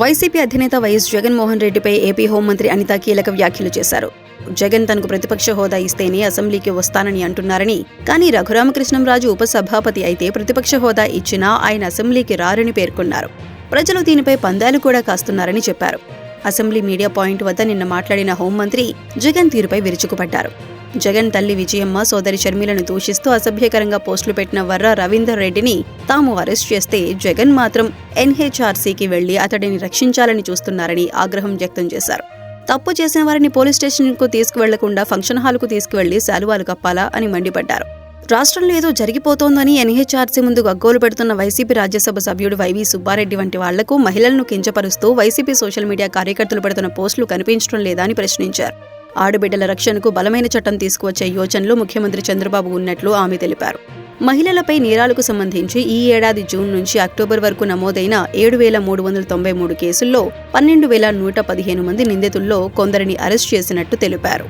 YCP అధినేత YS Jaganmohan రెడ్డిపై AP హోంమంత్రి అనిత కీలక వ్యాఖ్యలు చేశారు. జగన్ తనకు ప్రతిపక్ష హోదా ఇస్తేనే అసెంబ్లీకి వస్తానని అంటున్నారని కానీ రఘురామకృష్ణంరాజు ఉపసభాపతి అయితే ప్రతిపక్ష హోదా ఇచ్చినా ఆయన అసెంబ్లీకి రారని పేర్కొన్నారు. ప్రజలు దీనిపై పందాలు కూడా కాస్తున్నారని చెప్పారు. అసెంబ్లీ మీడియా పాయింట్ వద్ద నిన్న మాట్లాడిన హోంమంత్రి జగన్ తీరుపై విరుచుకుపడ్డారు. జగన్ తల్లి విజయమ్మ సోదరి షర్మిలను దూషిస్తూ అసభ్యకరంగా పోస్టులు పెట్టిన వర్ర రవీందర్ రెడ్డిని తాము అరెస్ట్ చేస్తే జగన్ మాత్రం ఎన్హెచ్ఆర్సీకి వెళ్ళి అతడిని రక్షించాలని చూస్తున్నారని ఆగ్రహం వ్యక్తం చేశారు. తప్పు చేసిన వారిని పోలీస్ స్టేషన్కు తీసుకువెళ్ళకుండా ఫంక్షన్ హాల్కు తీసుకువెళ్ళి శాలువాలు కప్పాలా అని మండిపడ్డారు. రాష్ట్రంలో ఏదో జరిగిపోతోందని ఎన్హెచ్ఆర్సీ ముందు గగ్గోలు పెడుతున్న వైసీపీ రాజ్యసభ సభ్యుడు వైవి సుబ్బారెడ్డి వంటి వాళ్ళకు మహిళలను కించపరుస్తూ వైసీపీ సోషల్ మీడియా కార్యకర్తలు పెడుతున్న పోస్టులు కనిపించడం లేదా అని ప్రశ్నించారు. ఆడబిడ్డల రక్షణకు బలమైన చట్టం తీసుకువచ్చే యోచనలో ముఖ్యమంత్రి చంద్రబాబు ఉన్నట్లు ఆమె తెలిపారు. మహిళలపై నేరాలకు సంబంధించి ఈ ఏడాది జూన్ నుంచి అక్టోబర్ వరకు నమోదైన ఏడు వేల మూడు వందల తొంభై మూడు కేసుల్లో పన్నెండు వేల నూట పదిహేను మంది నిందితుల్లో కొందరిని అరెస్ట్ చేసినట్టు తెలిపారు.